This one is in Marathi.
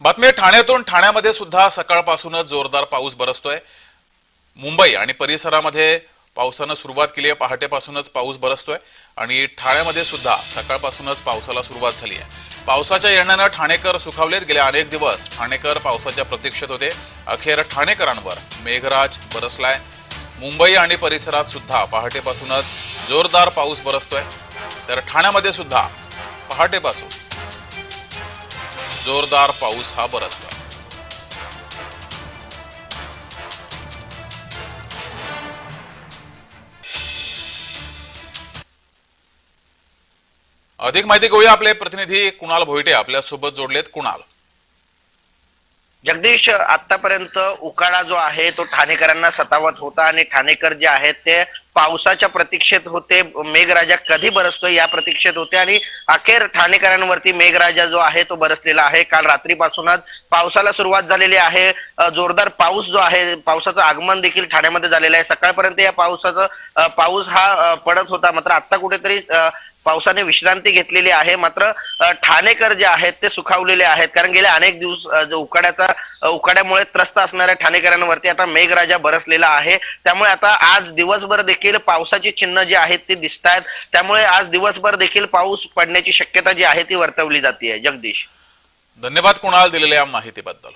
बातमी ठाण्यातून ठाण्यामध्ये सुद्धा सकाळपासूनच जोरदार पाऊस बरसतोय. मुंबई आणि परिसरामध्ये पावसानं सुरुवात केली आहे पहाटेपासूनच पाऊस बरसतोय आणि ठाण्यामध्ये सुद्धा सकाळपासूनच पावसाला सुरुवात झाली आहे. पावसाच्या येण्यानं ठाणेकर सुखावलेत. गेले अनेक दिवस ठाणेकर पावसाच्या प्रतीक्षेत होते. अखेर ठाणेकरांवर मेघराज बरसलाय. मुंबई आणि परिसरात सुद्धा पहाटेपासूनच जोरदार पाऊस बरसतोय. तर ठाण्यामध्ये सुद्धा पहाटेपासून जोरदार पाऊस हा बरसला. अधिक माहिती घेऊया आपले प्रतिनिधी कुणाल भोईटे आपल्यासोबत जोडलेत कुणाल? जगदीश आतापर्यंत उकाडा जो आहे तो ठाणेकरांना सतावत होता आणि ठाणेकर जे आहेत ते पावसाच्या प्रतीक्षेत होते. मेघराजा कधी बरसतोय या प्रतीक्षेत होते आणि अखेर ठाणेकरांवरती मेघराजा जो आहे तो बरसलेला आहे. काल रात्रीपासूनच पावसाला सुरुवात झालेली आहे. जोरदार पाऊस जो आहे पावसाचं आगमन देखील ठाण्यामध्ये झालेलं आहे. सकाळपर्यंत या पावसाचं पाऊस हा पडत होता. मात्र आता कुठेतरी पावसाने विश्रांती घेतलेली आहे. मात्र ठाणेकर जे आहेत ते सुखावलेले आहेत. कारण गेल्या अनेक दिवस जो उकाड्याचा उकाड्यामुळे त्रस्त असणाऱ्या ठाणेकरांवरती आता मेघराजा बरसलेला आहे. त्यामुळे आता आज दिवसभर देखील पावसाची चिन्ह जी आहेत ती दिसत आहेत त्यामुळे आज दिवसभर देखील पाऊस पडण्याची शक्यता जी आहे ती वर्तवली जाते जगदीश. धन्यवाद कुणाल दिलेल्या माहितीबद्दल.